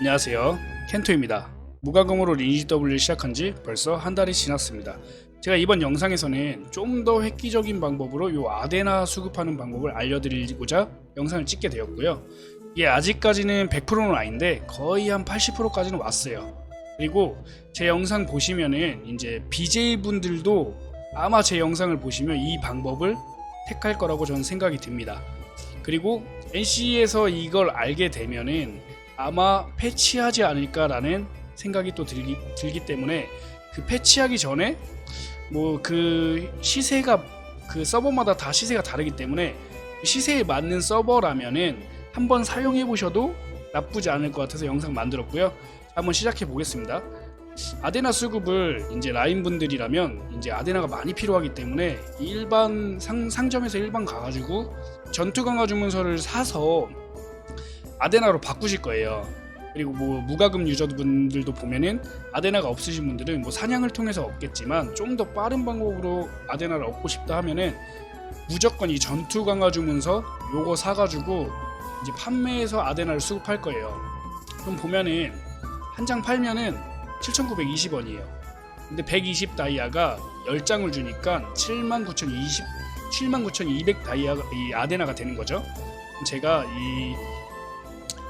안녕하세요. 켄토입니다. 무과금으로 리니지 W 시작한 지 벌써 한 달이 지났습니다. 제가 이번 영상에서는 좀 더 획기적인 방법으로 요 아데나 수급하는 방법을 알려드리고자 영상을 찍게 되었고요. 이게 아직까지는 100%는 아닌데 거의 한 80%까지는 왔어요. 그리고 제 영상 보시면은 이제 BJ 분들도 아마 제 영상을 보시면 이 방법을 택할 거라고 저는 생각이 듭니다. 그리고 NC에서 이걸 알게 되면은 아마 패치하지 않을까라는 생각이 또 들기, 들기 때문에 그 패치하기 전에 뭐 그 시세가 그 서버마다 다 시세가 다르기 때문에 시세에 맞는 서버라면은 한번 사용해 보셔도 나쁘지 않을 것 같아서 영상 만들었고요. 한번 시작해 보겠습니다. 아데나 수급을 이제 라인 분들이라면 이제 아데나가 많이 필요하기 때문에 일반 상, 상점에서 일반 가가지고 전투 강화 주문서를 사서 아데나로 바꾸실 거예요. 그리고 뭐 무과금 유저분들도 보면은 아데나가 없으신 분들은 뭐 사냥을 통해서 얻겠지만 좀 더 빠른 방법으로 아데나를 얻고 싶다 하면은 무조건 이 전투 강화 주문서 요거 사가지고 이제 판매해서 아데나를 수급할 거예요. 그럼 보면은 한 장 팔면은 7,920원이에요. 근데 120 다이아가 10장을 주니까 79,020 79,200 다이아가 이 아데나가 되는 거죠. 제가 이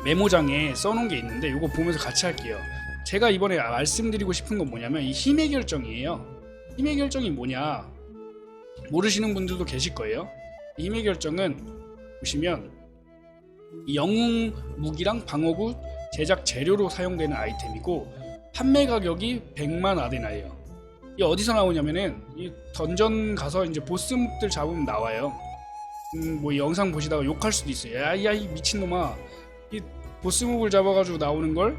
메모장에 써놓은 게 있는데 이거 보면서 같이 할게요. 제가 이번에 말씀드리고 싶은 건 뭐냐면 이 힘의 결정이에요. 힘의 결정이 뭐냐 모르시는 분들도 계실 거예요. 이 힘의 결정은 보시면 이 영웅 무기랑 방어구 제작 재료로 사용되는 아이템이고 판매 가격이 100만 아데나예요. 이 어디서 나오냐면은 이 던전 가서 이제 보스들 잡으면 나와요. 음, 뭐이 영상 보시다가 욕할 수도 있어요. 야야 이 미친놈아 이 보스몹을 잡아가지고 나오는 걸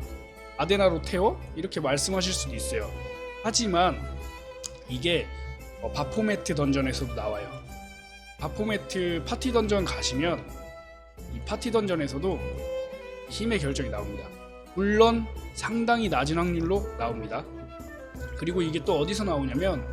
아데나로 태워? 이렇게 말씀하실 수도 있어요. 하지만 이게 어, 바포메트 던전에서도 나와요. 바포메트 파티 던전 가시면 이 파티 던전에서도 힘의 결정이 나옵니다. 물론 상당히 낮은 확률로 나옵니다. 그리고 이게 또 어디서 나오냐면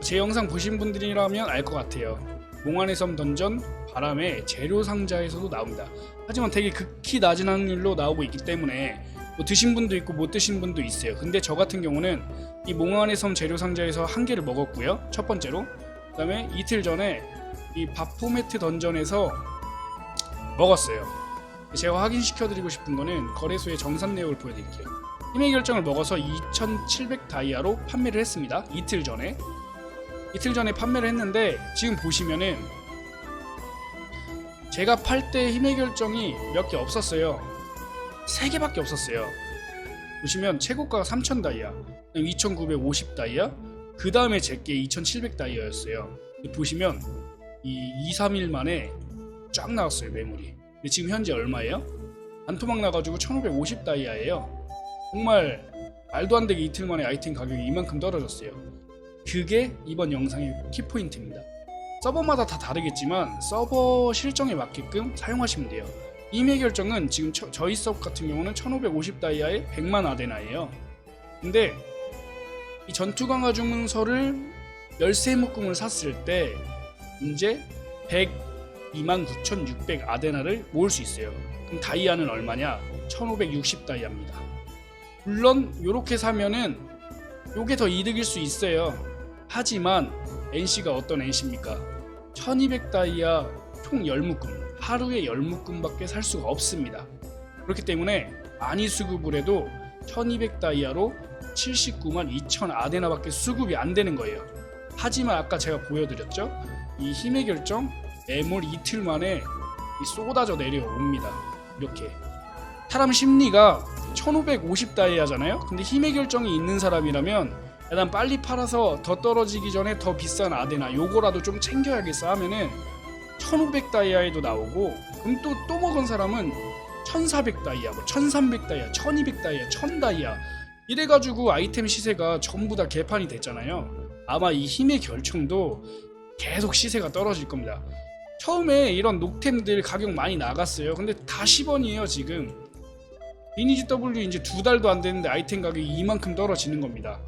제 영상 보신 분들이라면 알 것 같아요. 몽환의 섬 던전 바람의 재료 상자에서도 나옵니다. 하지만 되게 극히 낮은 확률로 나오고 있기 때문에 뭐 드신 분도 있고 못 드신 분도 있어요. 근데 저 같은 경우는 이 몽환의 섬 재료 상자에서 한 개를 먹었고요. 첫 번째로. 그 다음에 이틀 전에 이 바포메트 던전에서 먹었어요. 제가 확인시켜드리고 싶은 거는 거래소의 정산 내역을 보여드릴게요. 힘의 결정을 먹어서 2,700 다이아로 판매를 했습니다. 이틀 전에. 이틀 전에 판매를 했는데 지금 보시면은 제가 팔 때 힘의 결정이 몇 개 없었어요. 세 개밖에 없었어요. 보시면 최고가가 3,000 다이아, 2,950 다이아, 그 다음에 제게 2,700 다이아였어요. 보시면 이 2, 3일 만에 쫙 나왔어요 매물이. 근데 지금 현재 얼마예요? 반토막 나가지고 1,550 다이아예요. 정말 말도 안 되게 이틀 만에 아이템 가격이 이만큼 떨어졌어요. 그게 이번 영상의 키포인트입니다. 서버마다 다 다르겠지만 서버 실정에 맞게끔 사용하시면 돼요. 임의 결정은 지금 처- 저희 서버 같은 경우는 1550 다이아에 100만 아데나예요. 근데 이 전투 강화 주문서를 열쇠 묶음을 샀을 때 이제 102만 9,600 아데나를 모을 수 있어요. 그럼 다이아는 얼마냐? 1560 다이아입니다. 물론 이렇게 사면은 요게 더 이득일 수 있어요. 하지만 NC가 어떤 NC입니까? 1200 다이아 총 10묶음 하루에 10묶음밖에 살 수가 없습니다. 그렇기 때문에 많이 수급을 해도 1200 다이아로 79만 2000 아데나밖에 수급이 안 되는 거예요. 하지만 아까 제가 보여드렸죠? 이 힘의 결정 매몰 이틀 만에 이 쏟아져 내려옵니다. 이렇게 사람 심리가 1550 다이아잖아요. 근데 힘의 결정이 있는 사람이라면 일단 빨리 팔아서 더 떨어지기 전에 더 비싼 아데나 요거라도 좀 챙겨야겠어 하면은 1500 다이아에도 나오고 그럼 또 또 먹은 사람은 1400 다이아, 뭐 1300 다이아, 1200 다이아, 1000 다이아 이래가지고 아이템 시세가 전부 다 개판이 됐잖아요. 아마 이 힘의 결정도 계속 시세가 떨어질 겁니다. 처음에 이런 녹템들 가격 많이 나갔어요. 근데 다 10원이에요 지금. 리니지 W 이제 두 달도 안 됐는데 아이템 가격이 이만큼 떨어지는 겁니다.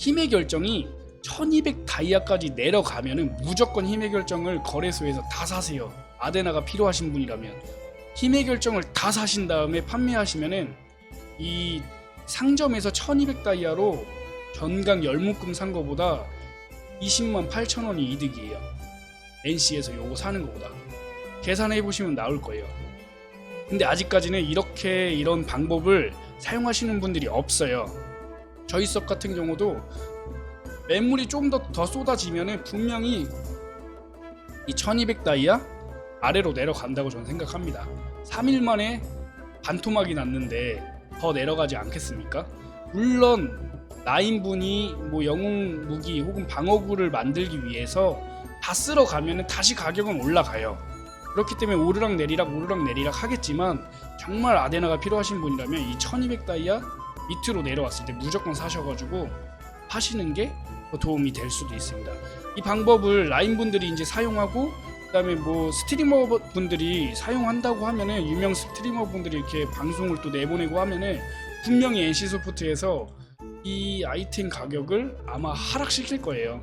힘의 결정이 1200 다이아까지 내려가면은 무조건 힘의 결정을 거래소에서 다 사세요. 아데나가 필요하신 분이라면. 힘의 결정을 다 사신 다음에 판매하시면은 이 상점에서 1200 다이아로 전강 열묶음 산 거보다 20만 8천 원이 이득이에요. NC에서 요거 사는 거보다 계산해 보시면 나올 거예요. 근데 아직까지는 이렇게 이런 방법을 사용하시는 분들이 없어요. 저희 섭 같은 경우도 매물이 좀더더 쏟아지면은 분명히 이 1200 다이아 아래로 내려간다고 저는 생각합니다. 3일 만에 반토막이 났는데 더 내려가지 않겠습니까? 물론 나인분이 뭐 영웅 무기 혹은 방어구를 만들기 위해서 다 쓸어 가면은 다시 가격은 올라가요. 그렇기 때문에 오르락 내리락 오르락 내리락 하겠지만 정말 아데나가 필요하신 분이라면 이 1200 다이아 밑으로 내려왔을 때 무조건 사셔가지고 하시는 게더 도움이 될 수도 있습니다. 이 방법을 라인 분들이 이제 사용하고 그다음에 뭐 스트리머 분들이 사용한다고 하면은 유명 스트리머 분들이 이렇게 방송을 또 내보내고 하면은 분명히 NC 소프트에서 이 아이템 가격을 아마 하락시킬 거예요.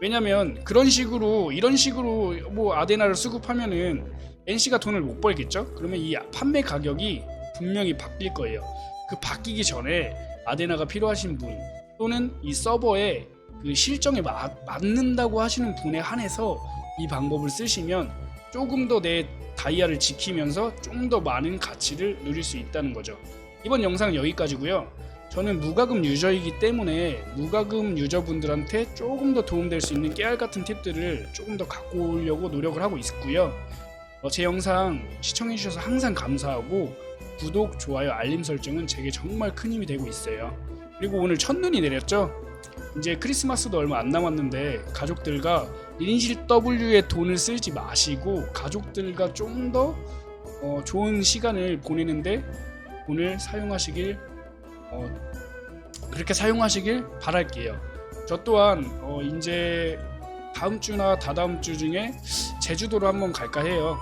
왜냐면 그런 식으로 이런 식으로 뭐 아데나를 수급하면은 NC가 돈을 못 벌겠죠? 그러면 이 판매 가격이 분명히 바뀔 거예요. 그 바뀌기 전에 아데나가 필요하신 분 또는 이 서버에 그 실정에 마- 맞는다고 하시는 분에 한해서 이 방법을 쓰시면 조금 더 내 다이아를 지키면서 좀 더 많은 가치를 누릴 수 있다는 거죠. 이번 영상은 여기까지고요. 저는 무과금 유저이기 때문에 무과금 유저분들한테 조금 더 도움될 수 있는 깨알 같은 팁들을 조금 더 갖고 오려고 노력을 하고 있고요. 어, 제 영상 시청해주셔서 항상 감사하고 구독, 좋아요, 알림 설정은 제게 정말 큰 힘이 되고 있어요. 그리고 오늘 첫눈이 내렸죠? 이제 크리스마스도 얼마 안 남았는데 가족들과 리니실 W의 돈을 쓰지 마시고 가족들과 좀더 어, 좋은 시간을 보내는데 돈을 사용하시길 어, 그렇게 사용하시길 바랄게요. 저 또한 어, 이제 다음 주나 다다음 주 중에 제주도로 한번 갈까 해요.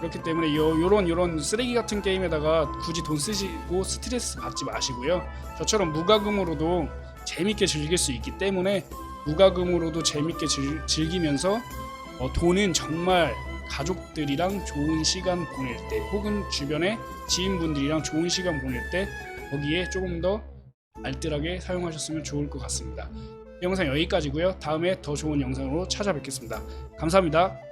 그렇기 때문에 요, 요런 요런 쓰레기 같은 게임에다가 굳이 돈 쓰시고 스트레스 받지 마시고요. 저처럼 무과금으로도 재밌게 즐길 수 있기 때문에 무과금으로도 재밌게 즐, 즐기면서 어, 돈은 정말 가족들이랑 좋은 시간 보낼 때 혹은 주변에 지인분들이랑 좋은 시간 보낼 때 거기에 조금 더 알뜰하게 사용하셨으면 좋을 것 같습니다. 이 영상 여기까지고요. 다음에 더 좋은 영상으로 찾아뵙겠습니다. 감사합니다.